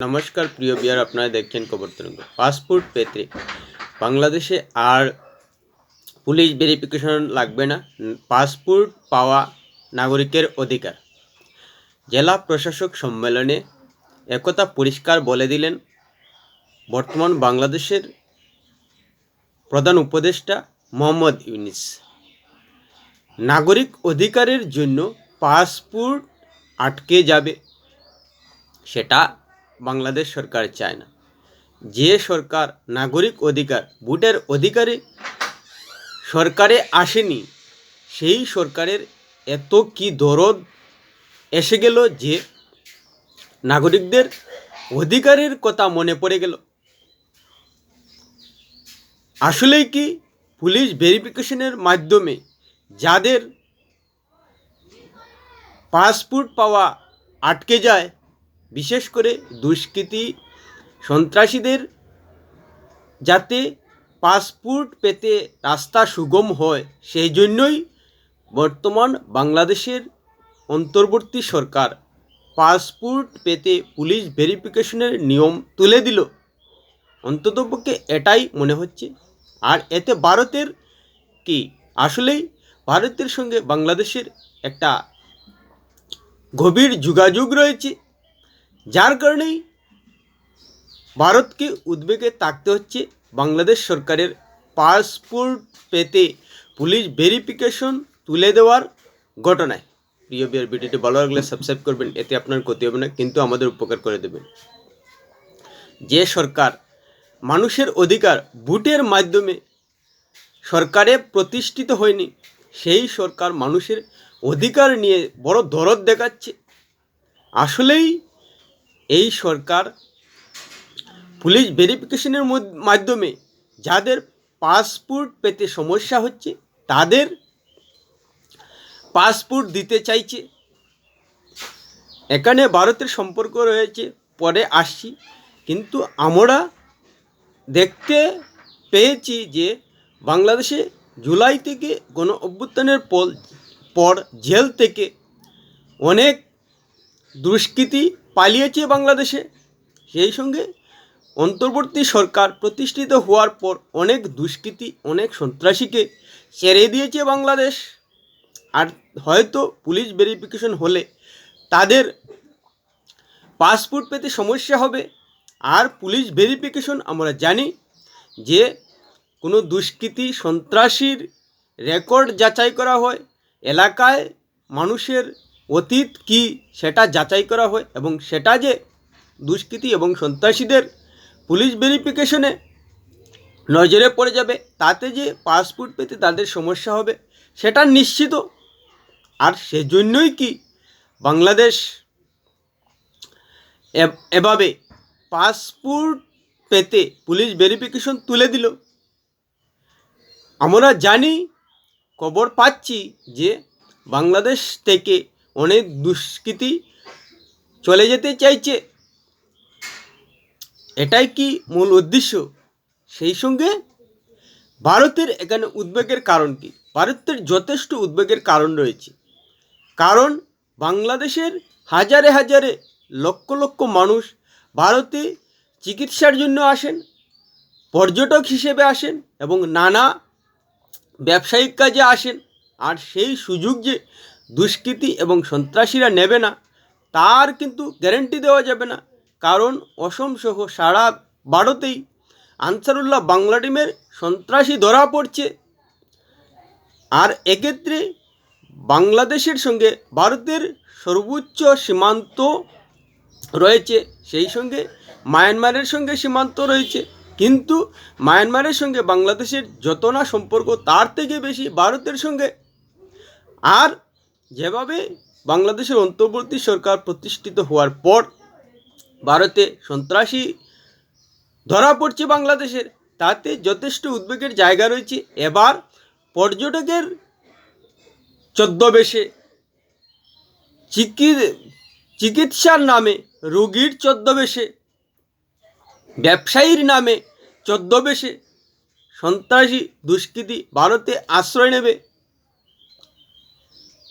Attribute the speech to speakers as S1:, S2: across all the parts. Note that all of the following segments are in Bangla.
S1: নমস্কার, প্রিয় বিয়ার, আপনারা দেখছেন খবর তরঙ্গ। পাসপোর্ট পেতে বাংলাদেশে আর পুলিশ ভেরিফিকেশন লাগবে না। পাসপোর্ট পাওয়া নাগরিকের অধিকার। জেলা প্রশাসক সম্মেলনে একথা পরিষ্কার বলে দিলেন। বর্তমান বাংলাদেশের প্রধান উপদেষ্টা মোহাম্মদ ইউনিস। নাগরিক অধিকারের জন্য পাসপোর্ট আটকে যাবে। সেটা বাংলাদেশ সরকার চায় না। যে সরকার নাগরিক অধিকার, ভোটের অধিকারে সরকারে আসেনি, সেই সরকারের এত কি দরদ এসে গেল যে নাগরিকদের অধিকারের কথা মনে পড়ে গেল। আসলেই কি পুলিশ ভেরিফিকেশনের মাধ্যমে যাদের পাসপোর্ট পাওয়া আটকে যায় বিশেষ করে দুষ্কৃতী সন্ত্রাসীদের যাতে পাসপোর্ট পেতে রাস্তা সুগম হয়, সেই জন্যই বর্তমান বাংলাদেশের অন্তর্বর্তী সরকার পাসপোর্ট পেতে পুলিশ ভেরিফিকেশনের নিয়ম তুলে দিল। অন্ততপক্ষে এটাই মনে হচ্ছে। আর এতে ভারতের কি? আসলেই ভারতের সঙ্গে বাংলাদেশের একটা গভীর যোগাযোগ রয়েছে। যার কারণেই ভারতকে উদ্বেগে থাকতে হচ্ছে। বাংলাদেশ সরকারের পাসপোর্ট পেতে পুলিশ ভেরিফিকেশন তুলে দেওয়ার ঘটনায়। প্রিয় বিয়ার ভিডিওটি ভালো লাগলে সাবস্ক্রাইব করবেন, এতে আপনার ক্ষতি হবে না, কিন্তু আমাদের উপকার করে দেবেন। যে সরকার মানুষের অধিকার ভোটের মাধ্যমে সরকারে প্রতিষ্ঠিত হয়নি, সেই সরকার মানুষের অধিকার নিয়ে বড় দরদ দেখাচ্ছে। আসলেই এই সরকার পুলিশ ভেরিফিকেশনের মাধ্যমে যাদের পাসপোর্ট পেতে সমস্যা হচ্ছে, তাদের পাসপোর্ট দিতে চাইছে। এখানে ভারতের সম্পর্ক রয়েছে, পরে আসছি। কিন্তু আমরা দেখতে পেয়েছি যে বাংলাদেশে জুলাই থেকে গণ অভ্যুত্থানের পর জেল থেকে অনেক দুষ্কৃতী পালিয়েছে বাংলাদেশে। সেই সঙ্গে অন্তর্বর্তী সরকার প্রতিষ্ঠিত হওয়ার পর অনেক দুষ্কৃতী, অনেক সন্ত্রাসীকে ছেড়ে দিয়েছে বাংলাদেশ। আর হয়তো পুলিশ ভেরিফিকেশন হলে তাদের পাসপোর্ট পেতে সমস্যা হবে। আর পুলিশ ভেরিফিকেশন আমরা জানি যে কোনো দুষ্কৃতী, সন্ত্রাসীর রেকর্ড যাচাই করা হয়। এলাকায় মানুষের অতীত কি সেটা যাচাই করা হয় এবং সেটা যে দুষ্কৃতী এবং সন্ত্রাসীদের পুলিশ ভেরিফিকেশনে নজরে পড়ে যাবে, তাতে যে পাসপোর্ট পেতে তাদের সমস্যা হবে, সেটা নিশ্চিত। আর সেজন্যই কি বাংলাদেশ এভাবে পাসপোর্ট পেতে পুলিশ ভেরিফিকেশন তুলে দিল। আমরা জানি, খবর পাচ্ছি যে বাংলাদেশ থেকে অনেক দুষ্কৃতি চলে যেতে চাইছে। এটাই কি মূল উদ্দেশ্য? সেই সঙ্গে ভারতের এখানে উদ্বেগের কারণ কি? ভারতের যথেষ্ট উদ্বেগের কারণ রয়েছে। কারণ বাংলাদেশের হাজারে হাজারে লক্ষ লক্ষ মানুষ ভারতে চিকিৎসার জন্য আসেন, পর্যটক হিসেবে আসেন এবং নানা ব্যবসায়িক কাজে আসেন। আর সেই সুযোগ যে দুষ্কৃতী এবং সন্ত্রাসীরা নেবে না, তার কিন্তু গ্যারেন্টি দেওয়া যাবে না। কারণ অসম সহ সারা ভারতেই আনসারুল্লাহ বাংলা টিমের সন্ত্রাসী ধরা পড়ছে। আর এক্ষেত্রে বাংলাদেশের সঙ্গে ভারতের সর্বোচ্চ সীমান্ত রয়েছে, সেই সঙ্গে মায়ানমারের সঙ্গে সীমান্ত রয়েছে। কিন্তু মায়ানমারের সঙ্গে বাংলাদেশের যত না সম্পর্ক, তার থেকে বেশি ভারতের সঙ্গে। আর যেভাবে বাংলাদেশের অন্তর্বর্তী সরকার প্রতিষ্ঠিত হওয়ার পর ভারতে সন্ত্রাসী ধরা পড়ছে বাংলাদেশের, তাতে যথেষ্ট উদ্বেগের জায়গা রয়েছে। এবার পর্যটকের ছদ্মবেশে চিকি চিকিৎসার নামে রোগীর ছদ্মবেশে, ব্যবসায়ীর নামে ছদ্মবেশে সন্ত্রাসী দুষ্কৃতী ভারতে আশ্রয় নেবে।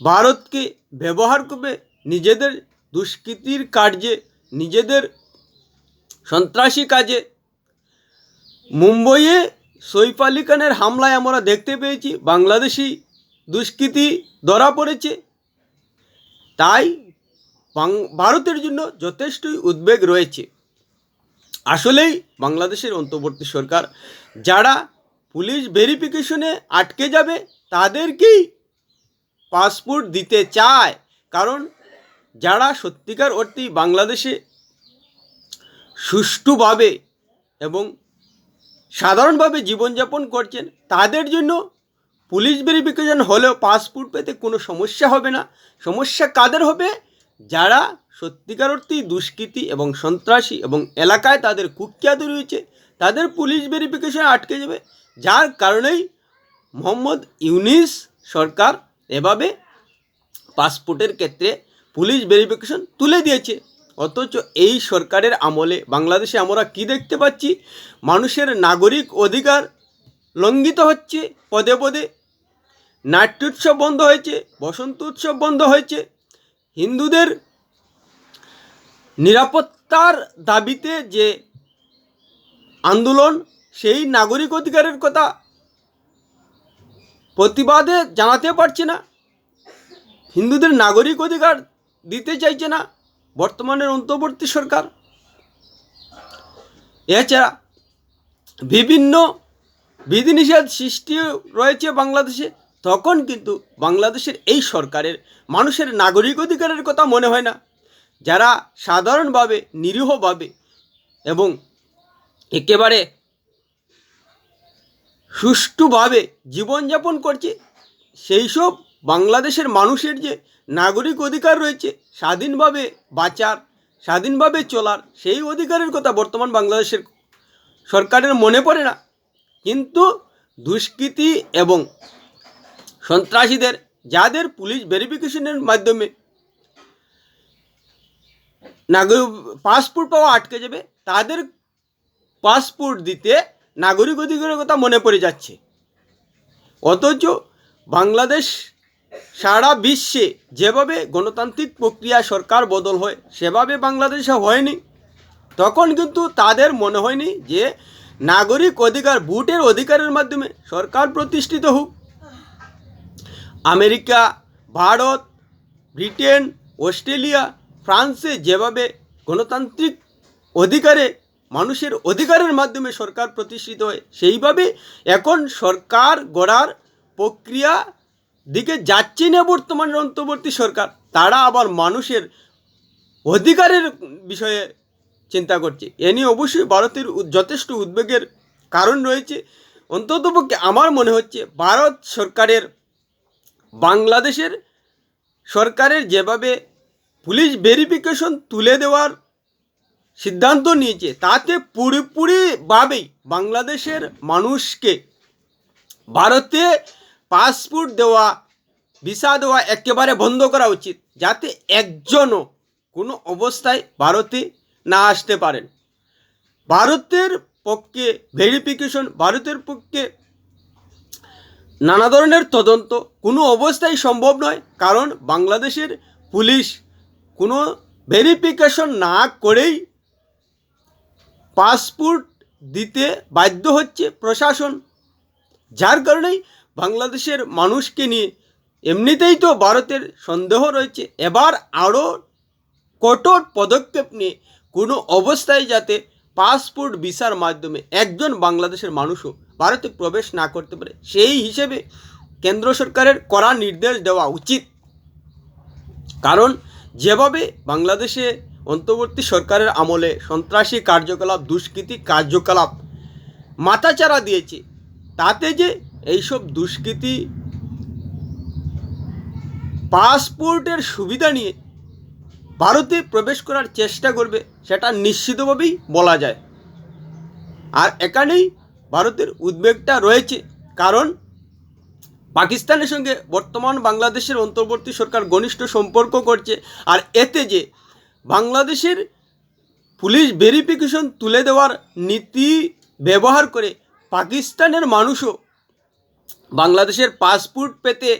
S1: ভারতকে ব্যবহার করবে নিজেদের দুষ্কৃতির কার্যে, নিজেদের সন্ত্রাসী কাজে। মুম্বইয়ে সৈফ আলী খানের হামলায় আমরা দেখতে পেয়েছি, বাংলাদেশি দুষ্কৃতী ধরা পড়েছে। তাই ভারতের জন্য যথেষ্টই উদ্বেগ রয়েছে। আসলেই বাংলাদেশের অন্তর্বর্তী সরকার যারা পুলিশ ভেরিফিকেশনে আটকে যাবে, তাদেরকেই পাসপোর্ট দিতে চায়। কারণ যারা সত্যিকার অর্থেই বাংলাদেশে সুষ্ঠুভাবে এবং সাধারণভাবে জীবনযাপন করছেন, তাদের জন্য পুলিশ ভেরিফিকেশন হলেও পাসপোর্ট পেতে কোনো সমস্যা হবে না। সমস্যা কাদের হবে? যারা সত্যিকার অর্থেই দুষ্কৃতী এবং সন্ত্রাসী এবং এলাকায় তাদের কুখ্যাত রয়েছে, তাদের পুলিশ ভেরিফিকেশন আটকে যাবে। যার কারণেই মোহাম্মদ ইউনিস সরকার এভাবে পাসপোর্টের ক্ষেত্রে পুলিশ ভেরিফিকেশন তুলে দিয়েছে। অথচ এই সরকারের আমলে, বাংলাদেশে আমরা কি দেখতে পাচ্ছি? মানুষের নাগরিক অধিকার লঙ্ঘিত হচ্ছে, পদে পদে। নাট্যোৎসব বন্ধ হয়েছে, বসন্ত উৎসব বন্ধ হয়েছে। হিন্দুদের নিরাপত্তার দাবিতে যে আন্দোলন, সেই নাগরিক অধিকারের কথা প্রতিবাদে জানাতে পারছে না। হিন্দুদের নাগরিক অধিকার দিতে চাইছে না বর্তমানের অন্তর্বর্তী সরকার। এছাড়া বিভিন্ন বিধিনিষেধ সৃষ্টি রয়েছে বাংলাদেশে, তখন কিন্তু বাংলাদেশের এই সরকারের মানুষের নাগরিক অধিকারের কথা মনে হয় না। যারা সাধারণভাবে, নিরীহভাবে এবং একেবারে সুষ্ঠুভাবে জীবনযাপন করছে। সেই সব বাংলাদেশের মানুষের যে নাগরিক অধিকার রয়েছে, স্বাধীনভাবে বাঁচার, স্বাধীনভাবে চলার, সেই অধিকারের কথা বর্তমান বাংলাদেশের সরকারের মনে পড়ে না। কিন্তু দুষ্কৃতী এবং সন্ত্রাসীদের, যাদের পুলিশ ভেরিফিকেশনের মাধ্যমে নাগরিক, পাসপোর্ট পাওয়া আটকে যাবে, তাদের পাসপোর্ট দিতে নাগরিক অধিকারের কথা মনে পড়ে যাচ্ছে। অথচ বাংলাদেশ সারা বিশ্বে যেভাবে গণতান্ত্রিক প্রক্রিয়া সরকার বদল হয়, সেভাবে বাংলাদেশে হয়নি। তখন কিন্তু তাদের মনে হয়নি যে নাগরিক অধিকার, ভোটের অধিকারের মাধ্যমে সরকার প্রতিষ্ঠিত হোক। আমেরিকা, ভারত, ব্রিটেন, অস্ট্রেলিয়া, ফ্রান্সে যেভাবে গণতান্ত্রিক অধিকারে মানুষের অধিকারের মাধ্যমে সরকার প্রতিষ্ঠিত হয়, সেইভাবে এখন সরকার গড়ার প্রক্রিয়া দিকে যাচ্ছে না বর্তমান অন্তর্বর্তী সরকার। তারা আবার মানুষের অধিকারের বিষয়ে চিন্তা করছে। এ নিয়ে অবশ্যই ভারতের যথেষ্ট উদ্বেগের কারণ রয়েছে। অন্ততপক্ষে আমার মনে হচ্ছে ভারত সরকারের, বাংলাদেশের সরকারের যেভাবে পুলিশ ভেরিফিকেশন তুলে দেওয়ার সিদ্ধান্ত নিয়েছে। তাতে পুরোপুরিভাবেই বাংলাদেশের মানুষকে ভারতে পাসপোর্ট দেওয়া, ভিসা দেওয়া একেবারে বন্ধ করা উচিত, যাতে একজনও কোনো অবস্থায় ভারতে না আসতে পারেন। ভারতের পক্ষে ভেরিফিকেশন ভারতের পক্ষে নানা ধরনের তদন্ত কোনো অবস্থায় সম্ভব নয়, কারণ বাংলাদেশের পুলিশ কোনো ভেরিফিকেশন না করেই পাসপোর্ট দিতে বাধ্য হচ্ছে প্রশাসন। যার কারণেই বাংলাদেশের মানুষকে নিয়ে এমনিতেই তো ভারতের সন্দেহ রয়েছে। এবার আরও কঠোর পদক্ষেপ নিয়ে কোনো অবস্থায় যাতে পাসপোর্ট ভিসার মাধ্যমে একজন বাংলাদেশের মানুষও ভারতে প্রবেশ না করতে পারে, সেই হিসেবে কেন্দ্র সরকারের কড়া নির্দেশ দেওয়া উচিত। কারণ যেভাবে বাংলাদেশে অন্তর্বর্তী সরকারের আমলে সন্ত্রাসী কার্যকলাপ, দুষ্কৃতী কার্যকলাপ মাথাচাড়া দিয়েছে। তাতে যে এইসব দুষ্কৃতী পাসপোর্টের সুবিধা নিয়ে ভারতে প্রবেশ করার চেষ্টা করবে, সেটা নিশ্চিতভাবেই বলা যায়। আর এখানেই ভারতের উদ্বেগটা রয়েছে, কারণ পাকিস্তানের সঙ্গে বর্তমান বাংলাদেশের অন্তর্বর্তী সরকার ঘনিষ্ঠ সম্পর্ক করছে, আর এতে যে বাংলাদেশের পুলিশ ভেরিফিকেশন তুলে দেওয়ার নীতি ব্যবহার করে পাকিস্তানের মানুষও বাংলাদেশের পাসপোর্ট পেতে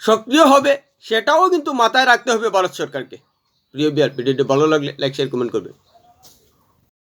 S1: সক্রিয় হবে, সেটাও কিন্তু মাথায় রাখতে হবে ভারত সরকারকে। প্রিয় বিহার ভিডিওটি ভালো লাগলে লাইক শেয়ার কমেন্ট করবে